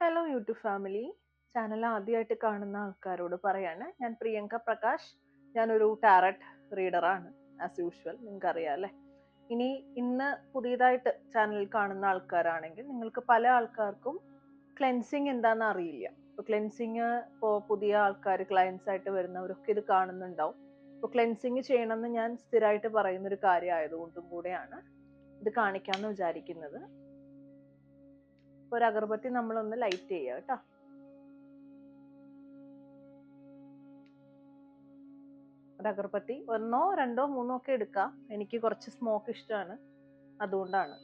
Hello YouTube family channel ആദ്യമായിട്ട് കാണുന്ന ആൾക്കാരോട് പറയാണ് ഞാൻ പ്രിയങ്ക പ്രകാശ്. ഞാനൊരു ടാരറ്റ് റീഡറാണ് ആസ് യൂഷ്വൽ നിങ്ങൾക്ക് അറിയാം അല്ലേ? ഇനി ഇന്ന് പുതിയതായിട്ട് ചാനൽ കാണുന്ന ആൾക്കാരാണെങ്കിൽ നിങ്ങൾക്ക് പല ആൾക്കാർക്കും ക്ലെൻസിങ് എന്താണെന്ന് അറിയില്ല. ഇപ്പോൾ ക്ലെൻസിങ് ഇപ്പോൾ പുതിയ ആൾക്കാർ ക്ലയൻസ് ആയിട്ട് വരുന്നവരൊക്കെ ഇത് കാണുന്നുണ്ടാവും. ഇപ്പോൾ ക്ലെൻസിങ് ചെയ്യണമെന്ന് ഞാൻ സ്ഥിരമായിട്ട് പറയുന്നൊരു കാര്യം ആയതുകൊണ്ടും കൂടെയാണ് ഇത് കാണിക്കാമെന്ന് വിചാരിക്കുന്നത്. ഒരു അഗർബത്തി നമ്മളൊന്ന് ലൈറ്റ് ചെയ്യുക കേട്ടോ. ഒരു അഗർബത്തി ഒന്നോ രണ്ടോ മൂന്നോ ഒക്കെ എടുക്കാം. എനിക്ക് കുറച്ച് സ്മോക്ക് ഇഷ്ടമാണ്. അതുകൊണ്ടാണ്.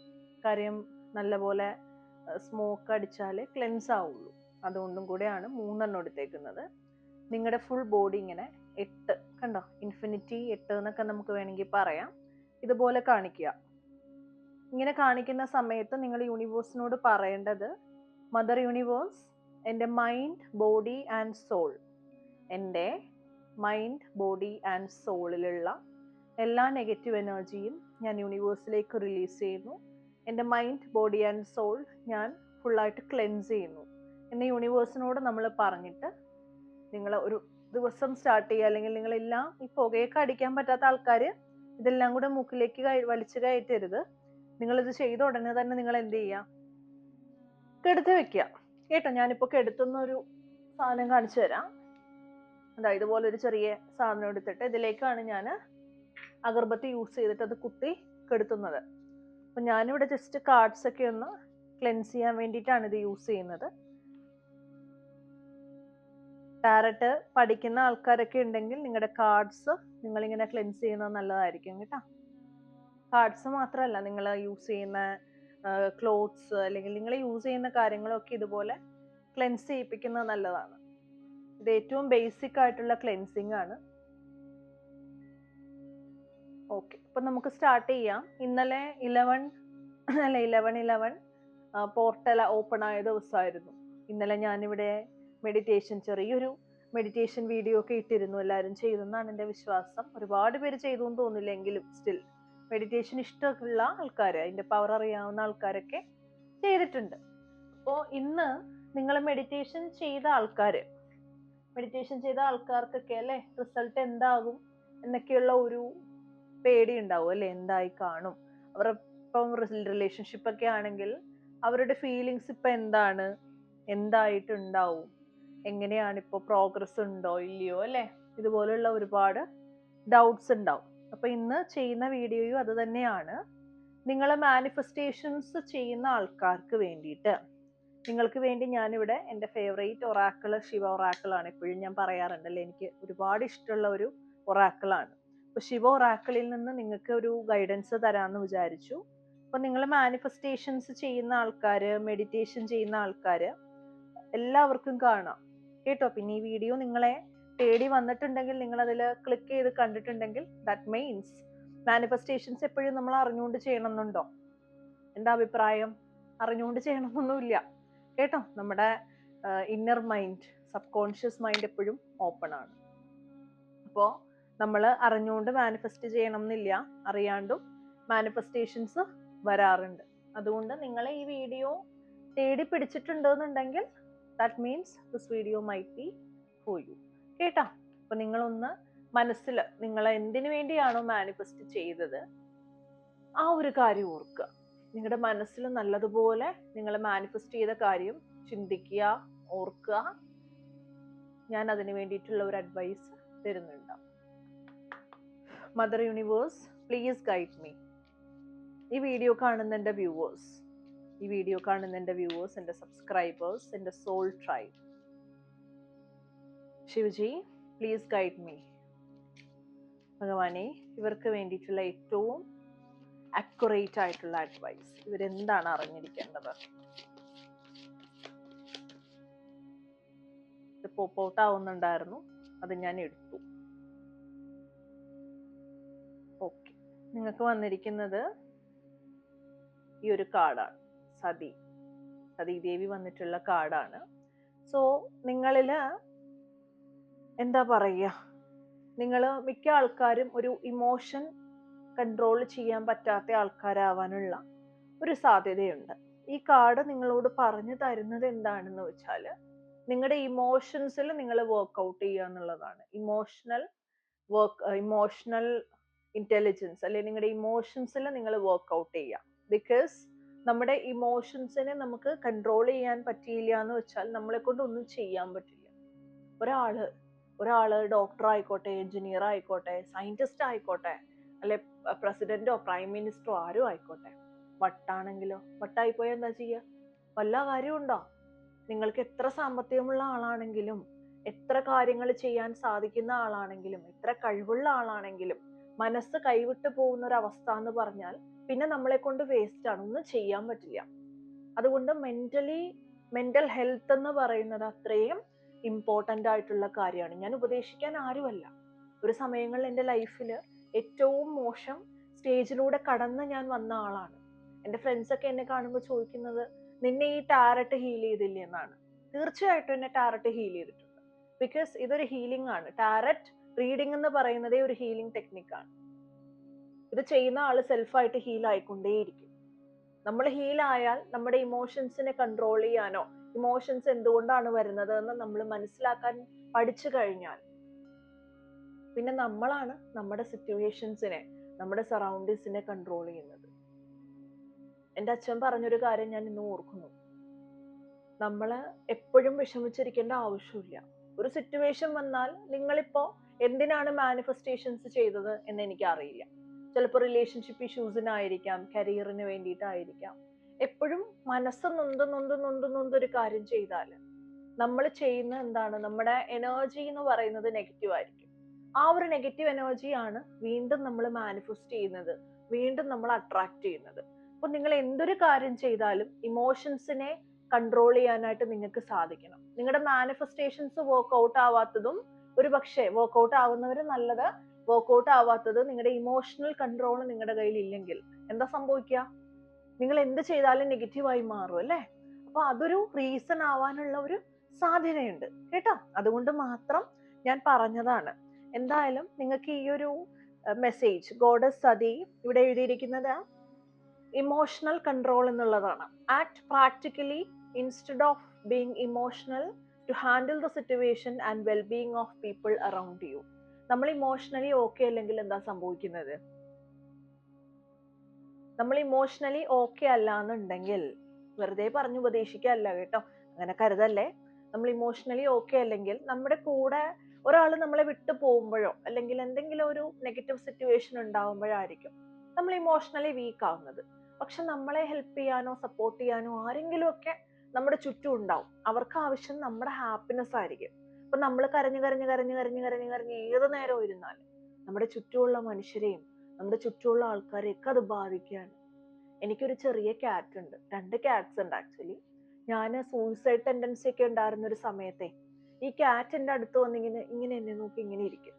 കാര്യം നല്ലപോലെ സ്മോക്ക് അടിച്ചാൽ ക്ലെൻസ് ആവുള്ളൂ. അതുകൊണ്ടും കൂടെയാണ് മൂന്നെണ്ണം എടുത്തേക്കുന്നത്. നിങ്ങളുടെ ഫുൾ ബോഡി ഇങ്ങനെ എട്ട് കണ്ടോ? ഇൻഫിനിറ്റി എട്ട് എന്നൊക്കെ നമുക്ക് വേണമെങ്കിൽ പറയാം. ഇതുപോലെ കാണിക്കുക. ഇങ്ങനെ കാണിക്കുന്ന സമയത്ത് നിങ്ങൾ യൂണിവേഴ്സിനോട് പറയേണ്ടത് മദർ യൂണിവേഴ്സ് എന്റെ മൈൻഡ് ബോഡി ആൻഡ് സോൾ എന്റെ മൈൻഡ് ബോഡി ആൻഡ് സോളിലുള്ള എല്ലാ നെഗറ്റീവ് എനർജിയും ഞാൻ യൂണിവേഴ്സിലേക്ക് റിലീസ് ചെയ്യുന്നു. എന്റെ മൈൻഡ് ബോഡി ആൻഡ് സോൾ ഞാൻ ഫുള്ളായിട്ട് ക്ലെൻസ് ചെയ്യുന്നു. എന്നെ യൂണിവേഴ്സിനോട് നമ്മൾ പറഞ്ഞിട്ട് നിങ്ങൾ ഒരു ദിവസം സ്റ്റാർട്ട് ചെയ്യുക. അല്ലെങ്കിൽ നിങ്ങളെല്ലാം ഈ പുകയൊക്കെ അടിക്കാൻ പറ്റാത്ത ആൾക്കാർ ഇതെല്ലാം കൂടെ മൂക്കിലേക്ക് വലിച്ചു കയറ്റരുത്. നിങ്ങളിത് ചെയ്ത ഉടനെ തന്നെ നിങ്ങൾ എന്ത് ചെയ്യുക കെടുത്തി വെക്കുക കേട്ടോ ഞാനിപ്പോൾ കെടുത്തുന്ന ഒരു സാധനം കാണിച്ചു തരാം. അതാ ഇതുപോലെ ഒരു ചെറിയ സാധനം എടുത്തിട്ട് ഇതിലേക്കാണ് ഞാൻ അഗർബത്തി യൂസ് ചെയ്തിട്ട് അത് കുത്തി കെടുത്തുന്നത്. അപ്പം ഞാനിവിടെ ജസ്റ്റ് കാർഡ്സ് ഒക്കെ ഒന്ന് ക്ലെൻസ് ചെയ്യാൻ വേണ്ടിയിട്ടാണ് ഇത് യൂസ് ചെയ്യുന്നത്. ടാരറ്റ് പഠിക്കുന്ന ആൾക്കാരൊക്കെ ഉണ്ടെങ്കിൽ നിങ്ങളുടെ കാർഡ്സ് നിങ്ങളിങ്ങനെ ക്ലെൻസ് ചെയ്യുന്നത് നല്ലതായിരിക്കും കേട്ടോ. കാർഡ്സ് മാത്രമല്ല നിങ്ങൾ യൂസ് ചെയ്യുന്ന ക്ലോത്ത്സ് അല്ലെങ്കിൽ നിങ്ങൾ യൂസ് ചെയ്യുന്ന കാര്യങ്ങളൊക്കെ ഇതുപോലെ ക്ലെൻസ് ചെയ്യിപ്പിക്കുന്നത് നല്ലതാണ്. ഇത് ഏറ്റവും ബേസിക് ആയിട്ടുള്ള ക്ലെൻസിങ് ആണ്. ഓക്കെ. അപ്പൊ നമുക്ക് സ്റ്റാർട്ട് ചെയ്യാം. ഇന്നലെ ഇലവൻ അല്ല ഇലവൻ ഇലവൻ പോർട്ടൽ ഓപ്പൺ ആയ ദിവസമായിരുന്നു. ഇന്നലെ ഞാനിവിടെ മെഡിറ്റേഷൻ ചെറിയൊരു മെഡിറ്റേഷൻ വീഡിയോ ഒക്കെ ഇട്ടിരുന്നു. എല്ലാവരും ചെയ്തെന്നാണ് എന്റെ വിശ്വാസം. ഒരുപാട് പേര് ചെയ്തു എന്ന് തോന്നില്ലെങ്കിലും സ്റ്റിൽ. മെഡിറ്റേഷൻ ഇഷ്ടമുള്ള ആൾക്കാർ അതിന്റെ പവർ അറിയാവുന്ന ആൾക്കാരൊക്കെ ചെയ്തിട്ടുണ്ട്. അപ്പോൾ ഇന്ന് നിങ്ങൾ മെഡിറ്റേഷൻ ചെയ്ത ആൾക്കാർ മെഡിറ്റേഷൻ ചെയ്ത ആൾക്കാർക്കൊക്കെ അല്ലേ റിസൾട്ട് എന്താകും എന്നൊക്കെയുള്ള ഒരു പേടി ഉണ്ടാവും അല്ലേ? എന്തായി കാണും? അവർ ഇപ്പം റിലേഷൻഷിപ്പ് ഒക്കെ ആണെങ്കിൽ അവരുടെ ഫീലിങ്സ് ഇപ്പം എന്താണ്? എന്തായിട്ടുണ്ടാവും? എങ്ങനെയാണ് ഇപ്പോൾ പ്രോഗ്രസ് ഉണ്ടോ ഇല്ലയോ അല്ലേ? ഇതുപോലുള്ള ഒരുപാട് ഡൗട്ട്സ് ഉണ്ടാവും. അപ്പൊ ഇന്ന് ചെയ്യുന്ന വീഡിയോയും അത് തന്നെയാണ്. നിങ്ങൾ മാനിഫെസ്റ്റേഷൻസ് ചെയ്യുന്ന ആൾക്കാർക്ക് വേണ്ടിയിട്ട്. നിങ്ങൾക്ക് വേണ്ടി ഞാനിവിടെ എന്റെ ഫേവറേറ്റ് ഒറാക്കിൾ ശിവ ഒറാക്കിളാണ് എപ്പോഴും ഞാൻ പറയാറുണ്ടല്ലോ. എനിക്ക് ഒരുപാട് ഇഷ്ടമുള്ള ഒരു ഒറാക്കിളാണ് അപ്പോൾ ശിവ ഒറാക്കിളിൽ നിന്ന് നിങ്ങൾക്ക് ഒരു ഗൈഡൻസ് തരാമെന്ന് വിചാരിച്ചു. അപ്പോൾ നിങ്ങൾ മാനിഫെസ്റ്റേഷൻസ് ചെയ്യുന്ന ആൾക്കാർ മെഡിറ്റേഷൻ ചെയ്യുന്ന ആൾക്കാർ എല്ലാവർക്കും കാണാം. കേട്ടോ? പിന്നെ ഈ വീഡിയോ നിങ്ങളെ തേടി വന്നിട്ടുണ്ടെങ്കിൽ നിങ്ങൾ അതിൽ ക്ലിക്ക് ചെയ്ത് കണ്ടിട്ടുണ്ടെങ്കിൽ ദാറ്റ് മീൻസ് മാനിഫെസ്റ്റേഷൻസ് എപ്പോഴും നമ്മൾ അറിഞ്ഞുകൊണ്ട് ചെയ്യണമെന്നുണ്ടോ? എന്താ അഭിപ്രായം? അറിഞ്ഞുകൊണ്ട് ചെയ്യണമെന്നൊന്നുമില്ല. കേട്ടോ? നമ്മുടെ inner mind subconscious mind എപ്പോഴും ഓപ്പൺ ആണ്. അപ്പോൾ നമ്മൾ അറിഞ്ഞുകൊണ്ട് മാനിഫെസ്റ്റ് ചെയ്യണം എന്നില്ല അറിയാണ്ടും മാനിഫെസ്റ്റേഷൻസ് വരാറുണ്ട്. അതുകൊണ്ട് നിങ്ങൾ ഈ വീഡിയോ തേടി പിടിച്ചിട്ടുണ്ടെന്നുണ്ടെങ്കിൽ that means this video might be for you കേട്ടോ? അപ്പൊ നിങ്ങളൊന്ന് മനസ്സിൽ നിങ്ങൾ എന്തിനു വേണ്ടിയാണോ മാനിഫെസ്റ്റ് ചെയ്തത്? ആ ഒരു കാര്യം ഓർക്കുക. നിങ്ങളുടെ മനസ്സിൽ നല്ലതുപോലെ നിങ്ങൾ മാനിഫെസ്റ്റ് ചെയ്ത കാര്യം ചിന്തിക്കുക ഓർക്കുക. ഞാൻ അതിന് വേണ്ടിയിട്ടുള്ള ഒരു അഡ്വൈസ് തരുന്നുണ്ട്. Mother universe please guide me ഈ വീഡിയോ കാണുന്ന എന്റെ വ്യൂവേഴ്സ് ഈ വീഡിയോ കാണുന്ന എന്റെ വ്യൂവേഴ്സ് എന്റെ സബ്സ്ക്രൈബേഴ്സ് എന്റെ soul tribe Shivaji please guide me ഭഗവാനെ ഇവർക്ക് വേണ്ടിയിട്ടുള്ള ഏറ്റവും അക്യുറേറ്റ് ആയിട്ടുള്ള അഡ്വൈസ് ഇവരെന്താണ് അറിഞ്ഞിരിക്കേണ്ടത്? ഇത് പോപ്പ് ഔട്ട് ആവുന്നുണ്ടായിരുന്നു. അത് ഞാൻ എടുത്തു. ഓക്കെ നിങ്ങൾക്ക് വന്നിരിക്കുന്നത് ഈ ഒരു കാർഡാണ്. സതി. സതീദേവി വന്നിട്ടുള്ള കാർഡാണ്. സോ നിങ്ങളിൽ എന്താ പറയുക? നിങ്ങൾ മിക്ക ആൾക്കാരും ഒരു ഇമോഷൻ കൺട്രോൾ ചെയ്യാൻ പറ്റാത്ത ആൾക്കാരാവാനുള്ള ഒരു സാധ്യതയുണ്ട്. ഈ കാർഡ് നിങ്ങളോട് പറഞ്ഞു തരുന്നത് എന്താണെന്ന് വെച്ചാൽ നിങ്ങളുടെ ഇമോഷൻസിൽ നിങ്ങൾ വർക്ക്ഔട്ട് ചെയ്യുക എന്നുള്ളതാണ്. ഇമോഷണൽ വർക്ക് ഇമോഷണൽ ഇന്റലിജൻസ് അല്ലെങ്കിൽ നിങ്ങളുടെ ഇമോഷൻസിൽ നിങ്ങൾ വർക്ക്ഔട്ട് ചെയ്യുക. ബിക്കോസ് നമ്മുടെ ഇമോഷൻസിനെ നമുക്ക് കൺട്രോൾ ചെയ്യാൻ പറ്റിയില്ല എന്ന് വെച്ചാൽ നമ്മളെ കൊണ്ട് ഒന്നും ചെയ്യാൻ പറ്റില്ല. ഒരാൾ ഒരാൾ ഡോക്ടർ ആയിക്കോട്ടെ എഞ്ചിനീയർ ആയിക്കോട്ടെ സയന്റിസ്റ്റ് ആയിക്കോട്ടെ അല്ലെ പ്രസിഡന്റോ പ്രൈം മിനിസ്റ്ററോ ആരും ആയിക്കോട്ടെ. വട്ടാണെങ്കിലോ വട്ടായി പോയാൽ എന്താ ചെയ്യുക വല്ല കാര്യമുണ്ടോ? നിങ്ങൾക്ക് എത്ര സാമ്പത്തികമുള്ള ആളാണെങ്കിലും എത്ര കാര്യങ്ങൾ ചെയ്യാൻ സാധിക്കുന്ന ആളാണെങ്കിലും എത്ര കഴിവുള്ള ആളാണെങ്കിലും മനസ്സ് കൈവിട്ട് പോകുന്ന ഒരു അവസ്ഥ എന്ന് പറഞ്ഞാൽ പിന്നെ നമ്മളെ കൊണ്ട് വേസ്റ്റ് ആണ്. ഒന്നും ചെയ്യാൻ പറ്റില്ല. അതുകൊണ്ട് മെന്റലി മെന്റൽ ഹെൽത്ത് എന്ന് പറയുന്നത് അത്രയും ഇമ്പോർട്ടന്റ് ആയിട്ടുള്ള കാര്യമാണ്. ഞാൻ ഉപദേശിക്കാൻ ആരുമല്ല. ഒരു സമയങ്ങളിൽ എന്റെ ലൈഫിൽ ഏറ്റവും മോശം സ്റ്റേജിലൂടെ കടന്ന് ഞാൻ വന്ന ആളാണ്. എന്റെ ഫ്രണ്ട്സൊക്കെ എന്നെ കാണുമ്പോൾ ചോദിക്കുന്നത് നിന്നെ ഈ ടാരറ്റ് ഹീൽ ചെയ്തില്ലേ? എന്നാണ്. തീർച്ചയായിട്ടും എന്നെ ടാരറ്റ് ഹീൽ ചെയ്തിട്ടുണ്ട്. ബിക്കോസ് ഇതൊരു ഹീലിംഗ് ആണ്. ടാരറ്റ് റീഡിംഗ് എന്ന് പറയുന്നതേ ഒരു ഹീലിംഗ് ടെക്നിക്കാണ് ഇത് ചെയ്യുന്ന ആൾ സെൽഫായിട്ട് ഹീൽ ആയിക്കൊണ്ടേയിരിക്കും. നമ്മൾ ഹീലായാൽ നമ്മുടെ ഇമോഷൻസിനെ കൺട്രോൾ ചെയ്യാനോ ഇമോഷൻസ് എന്തുകൊണ്ടാണ് വരുന്നത് എന്ന് നമ്മൾ മനസ്സിലാക്കാൻ പഠിച്ചു കഴിഞ്ഞാൽ പിന്നെ നമ്മളാണ് നമ്മുടെ സിറ്റുവേഷൻസിനെ നമ്മുടെ സറൗണ്ടിങ്സിനെ കൺട്രോൾ ചെയ്യുന്നത്. എന്റെ അച്ഛൻ പറഞ്ഞൊരു കാര്യം ഞാൻ ഇന്ന് ഓർക്കുന്നു. നമ്മൾ എപ്പോഴും വിഷമിച്ചിരിക്കേണ്ട ആവശ്യമില്ല. ഒരു സിറ്റുവേഷൻ വന്നാൽ നിങ്ങളിപ്പോൾ എന്തിനാണ് മാനിഫെസ്റ്റേഷൻസ് ചെയ്തത് എന്ന് എനിക്കറിയില്ല. ചിലപ്പോൾ റിലേഷൻഷിപ്പ് ഇഷ്യൂസിനായിരിക്കാം കരിയറിന് വേണ്ടിയിട്ടായിരിക്കാം. എപ്പോഴും മനസ്സ് നൊന്ത് നൊന്ത് നൊന്ത് നൊന്ത് ഒരു കാര്യം ചെയ്താൽ നമ്മൾ ചെയ്യുന്ന എന്താണ്? നമ്മുടെ എനർജി എന്ന് പറയുന്നത് നെഗറ്റീവ് ആയിരിക്കും. ആ ഒരു നെഗറ്റീവ് എനർജിയാണ് വീണ്ടും നമ്മൾ മാനിഫെസ്റ്റ് ചെയ്യുന്നത്. വീണ്ടും നമ്മൾ അട്രാക്ട് ചെയ്യുന്നത്. അപ്പൊ നിങ്ങൾ എന്തൊരു കാര്യം ചെയ്താലും ഇമോഷൻസിനെ കൺട്രോൾ ചെയ്യാനായിട്ട് നിങ്ങൾക്ക് സാധിക്കണം. നിങ്ങളുടെ മാനിഫെസ്റ്റേഷൻസ് വർക്ക്ഔട്ട് ആവാത്തതും ഒരു പക്ഷേ വർക്ക്ഔട്ട് ആവുന്നവര് നല്ലത് വർക്ക്ഔട്ട് ആവാത്തത് നിങ്ങളുടെ ഇമോഷണൽ കൺട്രോൾ നിങ്ങളുടെ കയ്യിൽ ഇല്ലെങ്കിൽ എന്താ സംഭവിക്കുക നിങ്ങൾ എന്ത് ചെയ്താലും നെഗറ്റീവായി മാറും അല്ലേ? അപ്പൊ അതൊരു റീസൺ ആവാനുള്ള ഒരു സാധ്യതയുണ്ട് കേട്ടോ? അതുകൊണ്ട് മാത്രം ഞാൻ പറഞ്ഞതാണ്. എന്തായാലും നിങ്ങൾക്ക് ഈ ഒരു മെസ്സേജ് ഗോഡസ് സതി ഇവിടെ എഴുതിയിരിക്കുന്നത് ഇമോഷണൽ കൺട്രോൾ എന്നുള്ളതാണ്. Act practically instead of being emotional to handle the situation and wellbeing of people around you നമ്മൾ ഇമോഷണലി ഓക്കെ അല്ലെങ്കിൽ എന്താ സംഭവിക്കുന്നത്? നമ്മൾ ഇമോഷണലി ഓക്കെ അല്ല എന്നുണ്ടെങ്കിൽ വെറുതെ പറഞ്ഞു ഉപദേശിക്കുകയല്ല കേട്ടോ. അങ്ങനെ കരുതല്ലേ? നമ്മൾ ഇമോഷണലി ഓക്കെ അല്ലെങ്കിൽ നമ്മുടെ കൂടെ ഒരാൾ നമ്മളെ വിട്ടു പോകുമ്പോഴോ അല്ലെങ്കിൽ എന്തെങ്കിലും ഒരു നെഗറ്റീവ് സിറ്റുവേഷൻ ഉണ്ടാവുമ്പോഴായിരിക്കും നമ്മൾ ഇമോഷണലി വീക്ക് ആവുന്നത്. പക്ഷെ നമ്മളെ ഹെൽപ്പ് ചെയ്യാനോ സപ്പോർട്ട് ചെയ്യാനോ ആരെങ്കിലും ഒക്കെ നമ്മുടെ ചുറ്റും ഉണ്ടാവും. അവർക്ക് ആവശ്യം നമ്മുടെ ഹാപ്പിനെസ് ആയിരിക്കും. അപ്പൊ നമ്മൾ കരഞ്ഞു കരഞ്ഞു കരഞ്ഞു കരഞ്ഞു കരഞ്ഞു കരഞ്ഞ് ഏത് നേരം ഇരുന്നാലും നമ്മുടെ ചുറ്റുമുള്ള മനുഷ്യരെയും നമ്മുടെ ചുറ്റുമുള്ള ആൾക്കാരെയൊക്കെ അത് ബാധിക്കുകയാണ്. എനിക്കൊരു ചെറിയ ക്യാറ്റ് ഉണ്ട്. രണ്ട് ക്യാറ്റ്സ് ഉണ്ട് ആക്ച്വലി ഞാൻ സൂയിസൈഡ് ടെൻഡൻസി ഒക്കെ ഉണ്ടായിരുന്ന ഒരു സമയത്തെ ഈ ക്യാറ്റ് എന്റെ അടുത്ത് വന്നിങ്ങനെ ഇങ്ങനെ എന്നെ നോക്കി ഇങ്ങനെ ഇരിക്കും.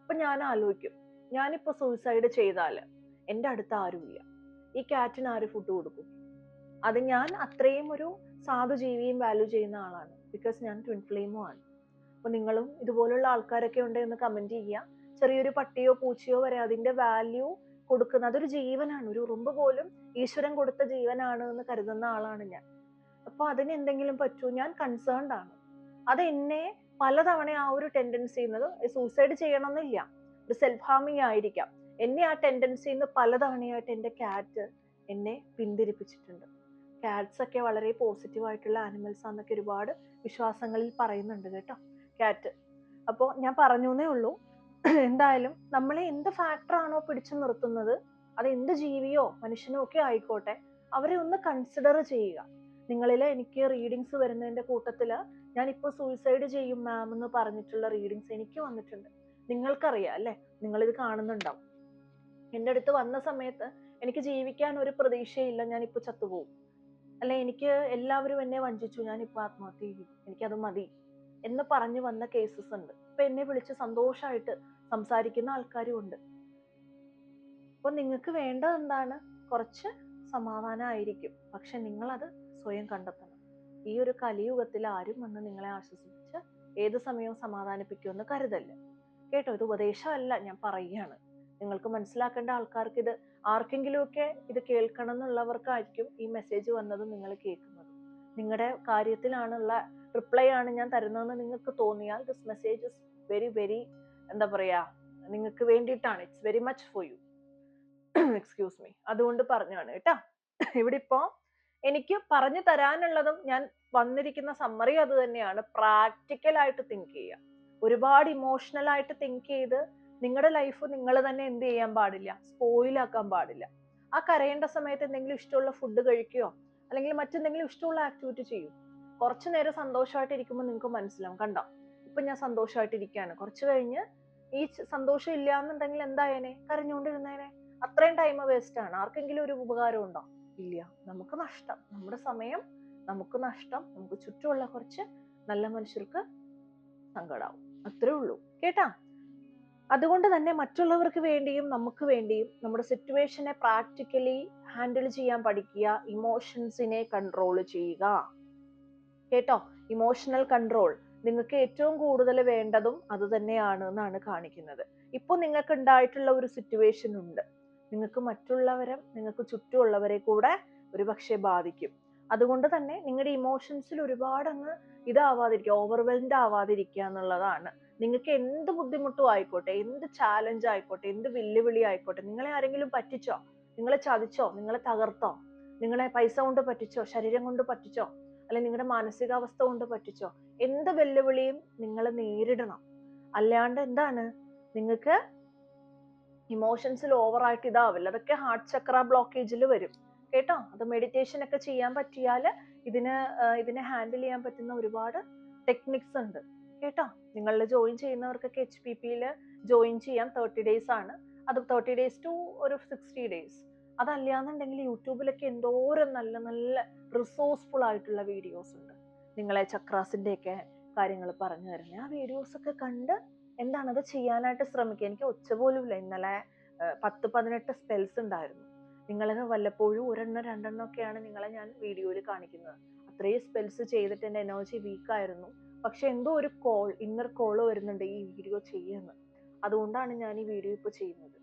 അപ്പം ഞാൻ ആലോചിക്കും ഞാനിപ്പോൾ സൂയിസൈഡ് ചെയ്താൽ എന്റെ അടുത്ത് ആരുമില്ല ഈ ക്യാറ്റിന് ആര് ഫുഡ് കൊടുക്കും? അത് ഞാൻ അത്രയും ഒരു സാധു ജീവിയും വാല്യൂ ചെയ്യുന്ന ആളാണ്. ബിക്കോസ് ഞാൻ ട്വിൻ ഫ്ലെയിമും ആണ്. അപ്പോൾ നിങ്ങളും ഇതുപോലുള്ള ആൾക്കാരൊക്കെ ഉണ്ടെന്ന് കമന്റ് ചെയ്യുക. ചെറിയൊരു പട്ടിയോ പൂച്ചയോ വരെ അതിന്റെ വാല്യൂ കൊടുക്കുന്ന അതൊരു ജീവനാണ്. ഒരു ഉറുമ്പ് പോലും ഈശ്വരൻ കൊടുത്ത ജീവനാണ് എന്ന് കരുതുന്ന ആളാണ് ഞാൻ. അപ്പൊ അതിന് എന്തെങ്കിലും പറ്റൂ? ഞാൻ കൺസേൺഡ് ആണ്. അത് എന്നെ പലതവണ ആ ഒരു ടെൻഡൻസി എന്നത് സൂസൈഡ് ചെയ്യണമെന്നില്ല. ഒരു സെൽഫ് ഹാമിങ് ആയിരിക്കാം. എന്നെ ആ ടെൻഡൻസിന്ന് പലതവണയായിട്ട് എന്റെ ക്യാറ്റ് എന്നെ പിന്തിരിപ്പിച്ചിട്ടുണ്ട്. കാറ്റ്സ് ഒക്കെ വളരെ പോസിറ്റീവ് ആയിട്ടുള്ള ആനിമൽസ് ആണെന്നൊക്കെ ഒരുപാട് വിശ്വാസങ്ങളിൽ പറയുന്നുണ്ട് കേട്ടോ. കാറ്റ് അപ്പോൾ ഞാൻ പറഞ്ഞു എന്നേ ഉള്ളൂ. എന്തായാലും നമ്മളെ എന്ത് ഫാക്ടർ ആണോ പിടിച്ചു നിർത്തുന്നത് അത് എന്ത് ജീവിയോ മനുഷ്യനോ ഒക്കെ ആയിക്കോട്ടെ അവരെ ഒന്ന് കൺസിഡർ ചെയ്യുക. നിങ്ങളിൽ എനിക്ക് റീഡിങ്സ് വരുന്നതിന്റെ കൂട്ടത്തിൽ ഞാൻ ഇപ്പോൾ സൂയിസൈഡ് ചെയ്യും മാം എന്ന് പറഞ്ഞിട്ടുള്ള റീഡിങ്സ് എനിക്ക് വന്നിട്ടുണ്ട്. നിങ്ങൾക്കറിയാം അല്ലേ? ഇത് കാണുന്നുണ്ടാവും. എന്റെ അടുത്ത് വന്ന സമയത്ത് എനിക്ക് ജീവിക്കാൻ ഒരു പ്രതീക്ഷയില്ല ഞാൻ ഇപ്പോൾ ചത്തുപോകും അല്ലെ എനിക്ക് എല്ലാവരും എന്നെ വഞ്ചിച്ചു ഞാൻ ഇപ്പോൾ ആത്മഹത്യ ചെയ്യും. എനിക്കത് മതി എന്ന് പറഞ്ഞു വന്ന കേസസ് ഉണ്ട്. ഇപ്പൊ എന്നെ വിളിച്ച് സന്തോഷമായിട്ട് സംസാരിക്കുന്ന ആൾക്കാരും ഉണ്ട് അപ്പൊ നിങ്ങൾക്ക് വേണ്ടത് എന്താണ്? കുറച്ച് സമാധാനമായിരിക്കും പക്ഷെ നിങ്ങളത് സ്വയം കണ്ടെത്തണം. ഈ ഒരു കലിയുഗത്തിൽ ആരും വന്ന് നിങ്ങളെ ആശ്വസിപ്പിച്ച് ഏത് സമയവും സമാധാനിപ്പിക്കുമെന്ന് കരുതല്ല? കേട്ടോ ഇത് ഉപദേശമല്ല ഞാൻ പറയുകയാണ്. നിങ്ങൾക്ക് മനസ്സിലാക്കേണ്ട ആൾക്കാർക്ക് ഇത് ആർക്കെങ്കിലുമൊക്കെ ഇത് കേൾക്കണം എന്നുള്ളവർക്കായിരിക്കും ഈ മെസ്സേജ് വന്നത് നിങ്ങൾ കേൾക്കുന്നത്. നിങ്ങളുടെ കാര്യത്തിലാണുള്ള റിപ്ലൈ ആണ് ഞാൻ തരുന്നതെന്ന് നിങ്ങൾക്ക് തോന്നിയാൽ this message is very very എന്താ പറയുക നിങ്ങൾക്ക് വേണ്ടിയിട്ടാണ്. It's very much for you excuse me അതുകൊണ്ട് പറഞ്ഞാണ് കേട്ടോ. ഇവിടെ ഇപ്പോൾ എനിക്ക് പറഞ്ഞു തരാനുള്ളതും ഞാൻ വന്നിരിക്കുന്ന സമ്മറി അത് തന്നെയാണ്. പ്രാക്ടിക്കൽ ആയിട്ട് തിങ്ക് ചെയ്യുക. ഒരുപാട് ഇമോഷണൽ ആയിട്ട് തിങ്ക് ചെയ്ത് നിങ്ങളുടെ ലൈഫ് നിങ്ങൾ തന്നെ എന്ത് ചെയ്യാൻ പാടില്ല? സ്പോയിലാക്കാൻ പാടില്ല. ആ കരയേണ്ട സമയത്ത് എന്തെങ്കിലും ഇഷ്ടമുള്ള ഫുഡ് കഴിക്കുകയോ അല്ലെങ്കിൽ മറ്റെന്തെങ്കിലും ഇഷ്ടമുള്ള ആക്ടിവിറ്റി ചെയ്യും? കുറച്ചു നേരം സന്തോഷമായിട്ട് ഇരിക്കുമ്പോൾ നിങ്ങൾക്ക് മനസ്സിലാവും. കണ്ടോ? ഇപ്പൊ ഞാൻ സന്തോഷമായിട്ട് ഇരിക്കുകയാണ് കുറച്ച് കഴിഞ്ഞ് ഈ സന്തോഷം ഇല്ല എന്നുണ്ടെങ്കിൽ എന്തായേനെ? കരഞ്ഞുകൊണ്ടിരുന്നേനെ. അത്രയും ടൈം വേസ്റ്റ് ആണ്. ആർക്കെങ്കിലും ഒരു ഉപകാരം ഉണ്ടോ? ഇല്ല. നമുക്ക് നഷ്ടം. നമ്മുടെ സമയം നമുക്ക് നഷ്ടം. നമുക്ക് ചുറ്റുമുള്ള കുറച്ച് നല്ല മനുഷ്യർക്ക് സങ്കടാവും. അത്രേ ഉള്ളൂ. കേട്ടാ? അതുകൊണ്ട് തന്നെ മറ്റുള്ളവർക്ക് വേണ്ടിയും നമുക്ക് വേണ്ടിയും നമ്മുടെ സിറ്റുവേഷനെ പ്രാക്ടിക്കലി ഹാൻഡിൽ ചെയ്യാൻ പഠിക്കുക ഇമോഷൻസിനെ കൺട്രോൾ ചെയ്യുക. കേട്ടോ? ഇമോഷണൽ കൺട്രോൾ നിങ്ങൾക്ക് ഏറ്റവും കൂടുതൽ വേണ്ടതും അതുതന്നെയാണ് എന്നാണ് കാണിക്കുന്നത്. ഇപ്പോൾ നിങ്ങൾക്ക് ഉണ്ടായിട്ടുള്ള ഒരു സിറ്റുവേഷൻ ഉണ്ട്. നിങ്ങൾക്ക് മറ്റുള്ളവരെ നിങ്ങൾക്ക് ചുറ്റുമുള്ളവരെ കൂടെ ഒരു പക്ഷേ ബാധിക്കും. അതുകൊണ്ട് തന്നെ നിങ്ങളുടെ ഇമോഷൻസിൽ ഒരുപാട് അങ്ങ് ഇതാവാതിരിക്കുക ഓവർവെൽഡ് ആവാതിരിക്കുക എന്നുള്ളതാണ്. നിങ്ങൾക്ക് എന്ത് ബുദ്ധിമുട്ടും ആയിക്കോട്ടെ എന്ത് ചാലഞ്ച് ആയിക്കോട്ടെ എന്ത് വെല്ലുവിളി ആയിക്കോട്ടെ നിങ്ങളെ ആരെങ്കിലും പറ്റിച്ചോ? നിങ്ങളെ ചതിച്ചോ? നിങ്ങളെ തകർത്തോ? നിങ്ങളെ പൈസ കൊണ്ട് പറ്റിച്ചോ? ശരീരം കൊണ്ട് പറ്റിച്ചോ? അല്ലെങ്കിൽ നിങ്ങളുടെ മാനസികാവസ്ഥ കൊണ്ട് പറ്റിച്ചോ? എന്ത് വെല്ലുവിളിയും നിങ്ങൾ നേരിടണം. അല്ലാണ്ട് എന്താണ്? നിങ്ങൾക്ക് ഇമോഷൻസിൽ ഓവറായിട്ട് ഇതാവില്ല. അതൊക്കെ ഹാർട്ട് ചക്ര ബ്ലോക്കേജിൽ വരും. കേട്ടോ? അത് മെഡിറ്റേഷൻ ഒക്കെ ചെയ്യാൻ പറ്റിയാൽ ഇതിന് ഇതിനെ ഹാൻഡിൽ ചെയ്യാൻ പറ്റുന്ന ഒരുപാട് ടെക്നിക്സ് ഉണ്ട്. കേട്ടോ? നിങ്ങളിൽ ജോയിൻ ചെയ്യുന്നവർക്കൊക്കെ എച്ച് പി പിയിൽ ജോയിൻ ചെയ്യാം തേർട്ടി ഡേയ്സ് ആണ്. അത് തേർട്ടി ഡേയ്സ് ടു ഒരു സിക്സ്റ്റി ഡേയ്സ് അതല്ലാന്നുണ്ടെങ്കിൽ യൂട്യൂബിലൊക്കെ എന്തോരം നല്ല നല്ല റിസോഴ്സ്ഫുൾ ആയിട്ടുള്ള വീഡിയോസ് ഉണ്ട്. നിങ്ങളെ ചക്രാസിന്റെ ഒക്കെ കാര്യങ്ങൾ പറഞ്ഞു തരുന്നത് ആ വീഡിയോസ് ഒക്കെ കണ്ട് എന്താണ് അത് ചെയ്യാനായിട്ട് ശ്രമിക്കുക. എനിക്ക് ഒച്ച പോലും ഇല്ല ഇന്നലെ പത്ത് പതിനെട്ട് സ്പെൽസ് ഉണ്ടായിരുന്നു. നിങ്ങളെ വല്ലപ്പോഴും ഒരെണ്ണം രണ്ടെണ്ണം ഒക്കെയാണ് നിങ്ങളെ ഞാൻ വീഡിയോയിൽ കാണിക്കുന്നത്. അത്രയും സ്പെൽസ് ചെയ്തിട്ട് എന്റെ എനർജി വീക്കായിരുന്നു പക്ഷെ എന്തോ ഒരു കോൾ ഇന്നർ കോൾ വരുന്നുണ്ട് ഈ വീഡിയോ ചെയ്യുന്നത്. അതുകൊണ്ടാണ് ഞാൻ ഈ വീഡിയോ ഇപ്പോൾ ചെയ്യുന്നത്.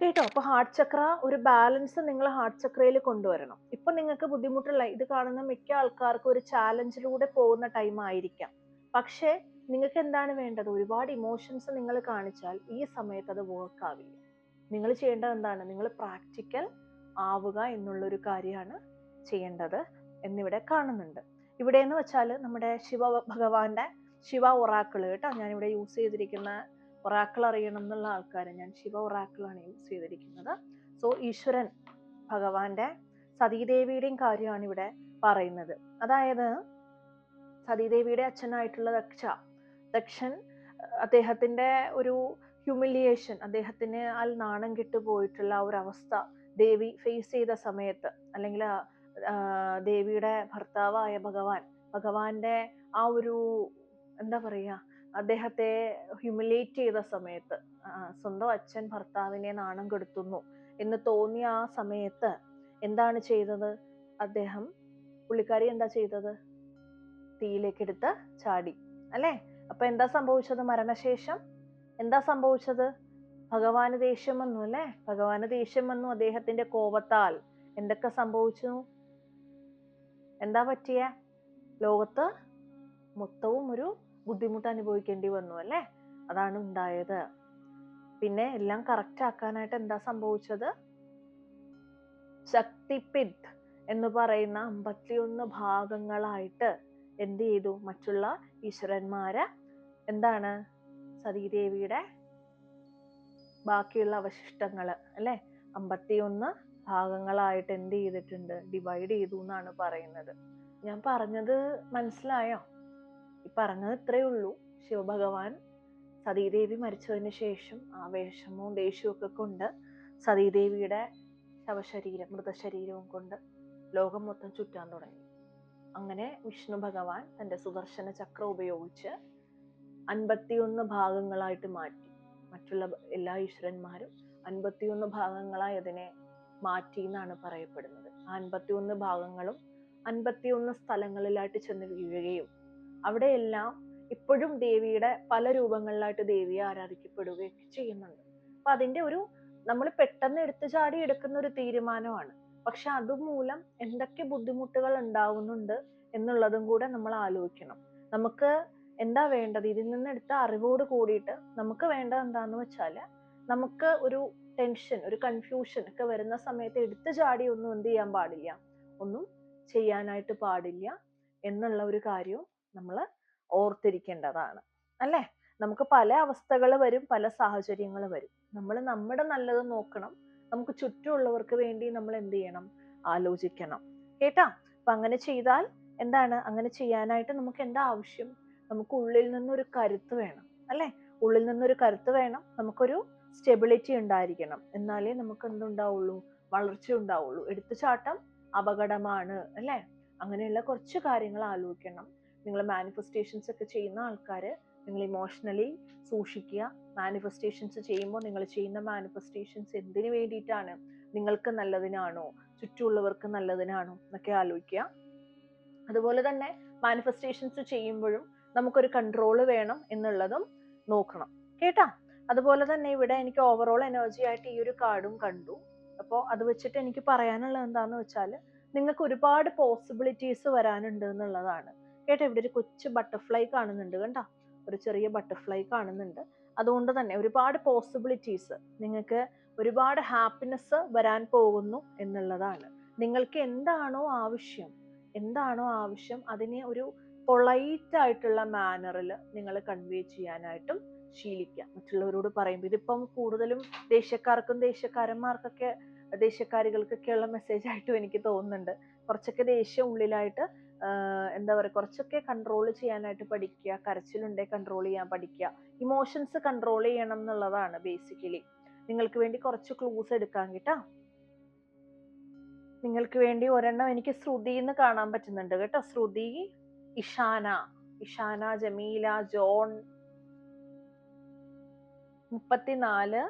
കേട്ടോ അപ്പൊ ഹാർട്ട് ചക്ര ഒരു ബാലൻസ് നിങ്ങൾ ഹാർട്ട് ചക്രയിൽ കൊണ്ടുവരണം. ഇപ്പൊ നിങ്ങൾക്ക് ബുദ്ധിമുട്ടുള്ള ഇത് കാണുന്ന മിക്ക ആൾക്കാർക്കും ഒരു ചാലഞ്ചിലൂടെ പോകുന്ന ടൈം ആയിരിക്കാം. പക്ഷേ നിങ്ങൾക്ക് എന്താണ് വേണ്ടത്? ഒരുപാട് ഇമോഷൻസ് നിങ്ങൾ കാണിച്ചാൽ ഈ സമയത്ത് അത് വർക്ക് ആവില്ല. നിങ്ങൾ ചെയ്യേണ്ടത് എന്താണ്? നിങ്ങൾ പ്രാക്ടിക്കൽ ആവുക എന്നുള്ളൊരു കാര്യമാണ് ചെയ്യേണ്ടത് എന്നിവിടെ കാണുന്നുണ്ട്. ഇവിടെ എന്ന് വെച്ചാൽ നമ്മുടെ ശിവ ഭഗവാന്റെ ശിവ ഒറാക്കിൾ കേട്ടോ ഞാനിവിടെ യൂസ് ചെയ്തിരിക്കുന്ന ഒറാക്കിൾ അറിയണം എന്നുള്ള ആൾക്കാർ ഞാൻ ശിവ ഒറാക്കിളാണ് യൂസ് ചെയ്തിരിക്കുന്നത്. സോ ഈശ്വരൻ ഭഗവാന്റെ സതീദേവിയുടെയും കാര്യമാണ് ഇവിടെ പറയുന്നത്. അതായത് സതീദേവിയുടെ അച്ഛനായിട്ടുള്ള ദക്ഷ ദക്ഷൻ അദ്ദേഹത്തിന്റെ ഒരു ഹ്യൂമിലിയേഷൻ അദ്ദേഹത്തിന് ആൽ നാണം ആ ഒരു അവസ്ഥ ദേവി ഫേസ് ചെയ്ത സമയത്ത് അല്ലെങ്കിൽ ദേവിയുടെ ഭർത്താവായ ഭഗവാൻ ഭഗവാന്റെ ആ ഒരു എന്താ പറയാ അദ്ദേഹത്തെ ഹ്യൂമിലേറ്റ് ചെയ്ത സമയത്ത് സ്വന്തം അച്ഛൻ ഭർത്താവിനെ നാണം കെടുത്തുന്നു എന്ന് തോന്നിയ ആ സമയത്ത് എന്താണ് ചെയ്തത്? അദ്ദേഹം പുള്ളിക്കാരി എന്താ ചെയ്തത്? തീയിലേക്ക് എടുത്ത് ചാടി അല്ലേ? അപ്പൊ എന്താ സംഭവിച്ചത് മരണശേഷം? എന്താ സംഭവിച്ചത്? ഭഗവാന് ദേഷ്യം വന്നു അല്ലേ? ഭഗവാന് ദേഷ്യം വന്നു അദ്ദേഹത്തിന്റെ കോപത്താൽ. എന്തൊക്കെ സംഭവിച്ചു? എന്താ പറ്റിയ? ലോകത്ത് മൊത്തവും ഒരു ബുദ്ധിമുട്ട് അനുഭവിക്കേണ്ടി വന്നു അല്ലേ? അതാണ് ഉണ്ടായത്. പിന്നെ എല്ലാം കറക്റ്റ് ആക്കാനായിട്ട് എന്താ സംഭവിച്ചത്? ശക്തിപിത് എന്ന് പറയുന്ന അമ്പത്തിയൊന്ന് ഭാഗങ്ങളായിട്ട് എന്ത് ചെയ്തു? മറ്റുള്ള ഈശ്വരന്മാര് എന്താണ്? സതീദേവിയുടെ ബാക്കിയുള്ള അവശിഷ്ടങ്ങൾ അല്ലെ? അമ്പത്തിയൊന്ന് ഭാഗങ്ങളായിട്ട് എന്ത് ചെയ്തിട്ടുണ്ട്? ഡിവൈഡ് ചെയ്തു എന്നാണ് പറയുന്നത്. ഞാൻ പറഞ്ഞത് മനസ്സിലായോ? ഈ പറഞ്ഞത് ഇത്രയേ ഉള്ളൂ. ശിവഭഗവാൻ സതീദേവി മരിച്ചതിന് ശേഷം ആ വേഷമവും ദേഷ്യവും ഒക്കെ കൊണ്ട് സതീദേവിയുടെ ശവശരീരം മൃതശരീരവും കൊണ്ട് ലോകം മൊത്തം ചുറ്റാൻ തുടങ്ങി. അങ്ങനെ വിഷ്ണു ഭഗവാൻ തന്റെ സുദർശന ചക്രം ഉപയോഗിച്ച് അൻപത്തിയൊന്ന് ഭാഗങ്ങളായിട്ട് മാറ്റി. മറ്റുള്ള എല്ലാ ഈശ്വരന്മാരും അൻപത്തിയൊന്ന് ഭാഗങ്ങളായി അതിനെ മാറ്റി എന്നാണ് പറയപ്പെടുന്നത്. ആ അൻപത്തിയൊന്ന് ഭാഗങ്ങളും അൻപത്തിയൊന്ന് സ്ഥലങ്ങളിലായിട്ട് ചെന്ന് വീഴുകയും അവിടെയെല്ലാം ഇപ്പോഴും ദേവിയുടെ പല രൂപങ്ങളിലായിട്ട് ദേവിയെ ആരാധിക്കപ്പെടുകയൊക്കെ ചെയ്യുന്നുണ്ട്. അപ്പൊ അതിന്റെ ഒരു നമ്മൾ പെട്ടെന്ന് എടുത്തു ചാടി എടുക്കുന്ന ഒരു തീരുമാനമാണ്. പക്ഷെ അതുമൂലം എന്തൊക്കെ ബുദ്ധിമുട്ടുകൾ ഉണ്ടാവുന്നുണ്ട് എന്നുള്ളതും കൂടെ നമ്മൾ ആലോചിക്കണം. നമുക്ക് എന്താ വേണ്ടത്? ഇതിൽ നിന്ന് എടുത്ത അറിവോട് കൂടിയിട്ട് നമുക്ക് വേണ്ടത് എന്താന്ന് വെച്ചാൽ നമുക്ക് ഒരു ടെൻഷൻ ഒരു കൺഫ്യൂഷൻ ഒക്കെ വരുന്ന സമയത്ത് എടുത്തു ചാടി ഒന്നും എന്ത് ചെയ്യാൻ പാടില്ല. ഒന്നും ചെയ്യാനായിട്ട് പാടില്ല എന്നുള്ള ഒരു കാര്യവും നമ്മൾ ഓർത്തിരിക്കേണ്ടതാണ്. അല്ലേ? നമുക്ക് പല അവസ്ഥകൾ വരും പല സാഹചര്യങ്ങൾ വരും. നമ്മൾ നമ്മുടെ നല്ലത് നോക്കണം. നമുക്ക് ചുറ്റുമുള്ളവർക്ക് വേണ്ടി നമ്മൾ എന്ത് ചെയ്യണം? ആലോചിക്കണം. കേട്ടാ? അപ്പൊ അങ്ങനെ ചെയ്താൽ എന്താണ്? അങ്ങനെ ചെയ്യാനായിട്ട് നമുക്ക് എന്താ ആവശ്യം? നമുക്ക് ഉള്ളിൽ നിന്നൊരു കരുത്ത് വേണം. അല്ലെ? ഉള്ളിൽ നിന്നൊരു കരുത്ത് വേണം. നമുക്കൊരു സ്റ്റെബിലിറ്റി ഉണ്ടായിരിക്കണം. എന്നാലേ നമുക്ക് എന്തുണ്ടാവുള്ളൂ? വളർച്ച ഉണ്ടാവുള്ളൂ. എടുത്തുചാട്ടം അപകടമാണ്. അല്ലെ? അങ്ങനെയുള്ള കുറച്ച് കാര്യങ്ങൾ ആലോചിക്കണം. നിങ്ങൾ മാനിഫെസ്റ്റേഷൻസ് ഒക്കെ ചെയ്യുന്ന ആൾക്കാർ നിങ്ങൾ ഇമോഷണലി സൂക്ഷിക്കുക. മാനിഫെസ്റ്റേഷൻസ് ചെയ്യുമ്പോൾ നിങ്ങൾ ചെയ്യുന്ന മാനിഫെസ്റ്റേഷൻസ് എന്തിനു വേണ്ടിയിട്ടാണ്? നിങ്ങൾക്ക് നല്ലതിനാണോ? ചുറ്റുമുള്ളവർക്ക് നല്ലതിനാണോ? എന്നൊക്കെ ആലോചിക്കുക. അതുപോലെ തന്നെ മാനിഫെസ്റ്റേഷൻസ് ചെയ്യുമ്പോഴും നമുക്കൊരു കൺട്രോൾ വേണം എന്നുള്ളതും നോക്കണം. കേട്ടാ? അതുപോലെ തന്നെ ഇവിടെ എനിക്ക് ഓവറോൾ എനർജി ആയിട്ട് ഈ ഒരു കാർഡും കണ്ടു. അപ്പോൾ അത് വെച്ചിട്ട് എനിക്ക് പറയാനുള്ളത് എന്താണെന്ന് വെച്ചാൽ നിങ്ങൾക്ക് ഒരുപാട് പോസിബിലിറ്റീസ് വരാനുണ്ട് എന്നുള്ളതാണ്. കേട്ടോ ഇവിടെ ഒരു കൊച്ചു ബട്ടർഫ്ലൈ കാണുന്നുണ്ട് കണ്ടോ? ഒരു ചെറിയ ബട്ടർഫ്ലൈ കാണുന്നുണ്ട്. അതുകൊണ്ട് തന്നെ ഒരുപാട് പോസിബിലിറ്റീസ് നിങ്ങൾക്ക് ഒരുപാട് ഹാപ്പിനെസ് വരാൻ പോകുന്നു എന്നുള്ളതാണ്. നിങ്ങൾക്ക് എന്താണോ ആവശ്യം എന്താണോ ആവശ്യം അതിനെ ഒരു പൊളൈറ്റ് ആയിട്ടുള്ള മാനറിൽ നിങ്ങൾ കൺവേ ചെയ്യാനായിട്ടും ശീലിക്കുക. മറ്റുള്ളവരോട് പറയുമ്പോൾ ഇതിപ്പം കൂടുതലും ദേശക്കാർക്കും ദേശക്കാരന്മാർക്കൊക്കെ ദേശക്കാരികൾക്കൊക്കെയുള്ള മെസ്സേജ് ആയിട്ടും എനിക്ക് തോന്നുന്നുണ്ട്. കുറച്ചൊക്കെ ദേഷ്യം ഉള്ളിലായിട്ട് എന്താ പറയുക കുറച്ചൊക്കെ കൺട്രോൾ ചെയ്യാനായിട്ട് പഠിക്കുക കരച്ചിലുണ്ടേ കൺട്രോൾ ചെയ്യാൻ പഠിക്കുക ഇമോഷൻസ് കൺട്രോൾ ചെയ്യണം എന്നുള്ളതാണ് ബേസിക്കലി നിങ്ങൾക്ക് വേണ്ടി കുറച്ച് ക്ലൂസ് എടുക്കാൻ കേട്ടോ. നിങ്ങൾക്ക് വേണ്ടി ഒരെണ്ണം എനിക്ക് ശ്രുതി എന്ന് കാണാൻ പറ്റുന്നുണ്ട് കേട്ടോ. ശ്രുതി ഇഷാന ഇഷാന ജമീല ജോൺ. മുപ്പത്തിനാല്.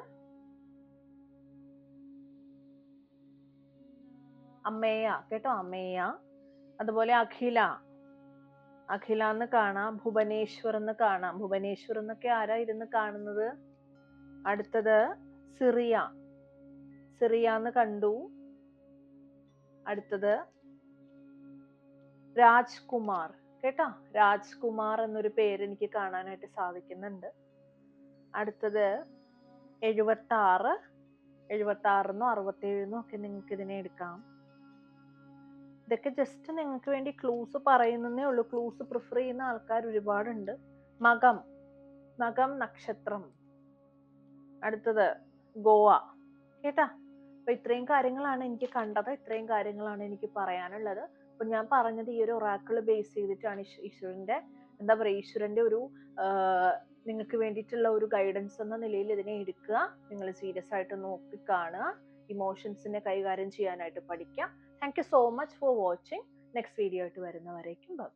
അമ്മേയ കേട്ടോ അമ്മേയ. അതുപോലെ അഖില. അഖില എന്ന് കാണാം ഭുവനേശ്വർ എന്ന് കാണാം. ഭുവനേശ്വർ എന്നൊക്കെ ആരാ ഇരുന്ന് കാണുന്നത്? അടുത്തത് സിറിയ. സിറിയ എന്ന് കണ്ടു. അടുത്തത് രാജ്കുമാർ. കേട്ടാ? രാജ്കുമാർ എന്നൊരു പേര് എനിക്ക് കാണാനായിട്ട് സാധിക്കുന്നുണ്ട്. അടുത്തത് എഴുപത്തി ആറ് എഴുപത്തി ആറിന്നോ അറുപത്തേഴിന്നോ ഒക്കെ നിങ്ങൾക്ക് ഇതിനെ എടുക്കാം. ഇതൊക്കെ ജസ്റ്റ് നിങ്ങൾക്ക് വേണ്ടി ക്ലൂസ് പറയുന്നേ ഉള്ളൂ. ക്ലൂസ് പ്രിഫർ ചെയ്യുന്ന ആൾക്കാർ ഒരുപാടുണ്ട്. മകം. മകം നക്ഷത്രം. അടുത്തത് ഗോവ. കേട്ടാ? അപ്പൊ ഇത്രയും കാര്യങ്ങളാണ് എനിക്ക് കണ്ടത്. ഇത്രയും കാര്യങ്ങളാണ് എനിക്ക് പറയാനുള്ളത്. അപ്പൊ ഞാൻ പറഞ്ഞത് ഈ ഒരു ഒറാക്കിൾ ബേസ് ചെയ്തിട്ടാണ് ഈശ്വരന്റെ എന്താ പറയുക ഈശ്വരന്റെ ഒരു നിങ്ങൾക്ക് വേണ്ടിയിട്ടുള്ള ഒരു ഗൈഡൻസ് എന്ന നിലയിൽ ഇതിനെ എടുക്കുക. നിങ്ങൾ സീരിയസ് ആയിട്ട് നോക്കി കാണുക. ഇമോഷൻസിനെ കൈകാര്യം ചെയ്യാനായിട്ട് പഠിക്കുക. Thank you so much for watching next video ആയിട്ട് വരുന്നവരേക്കും ബൈ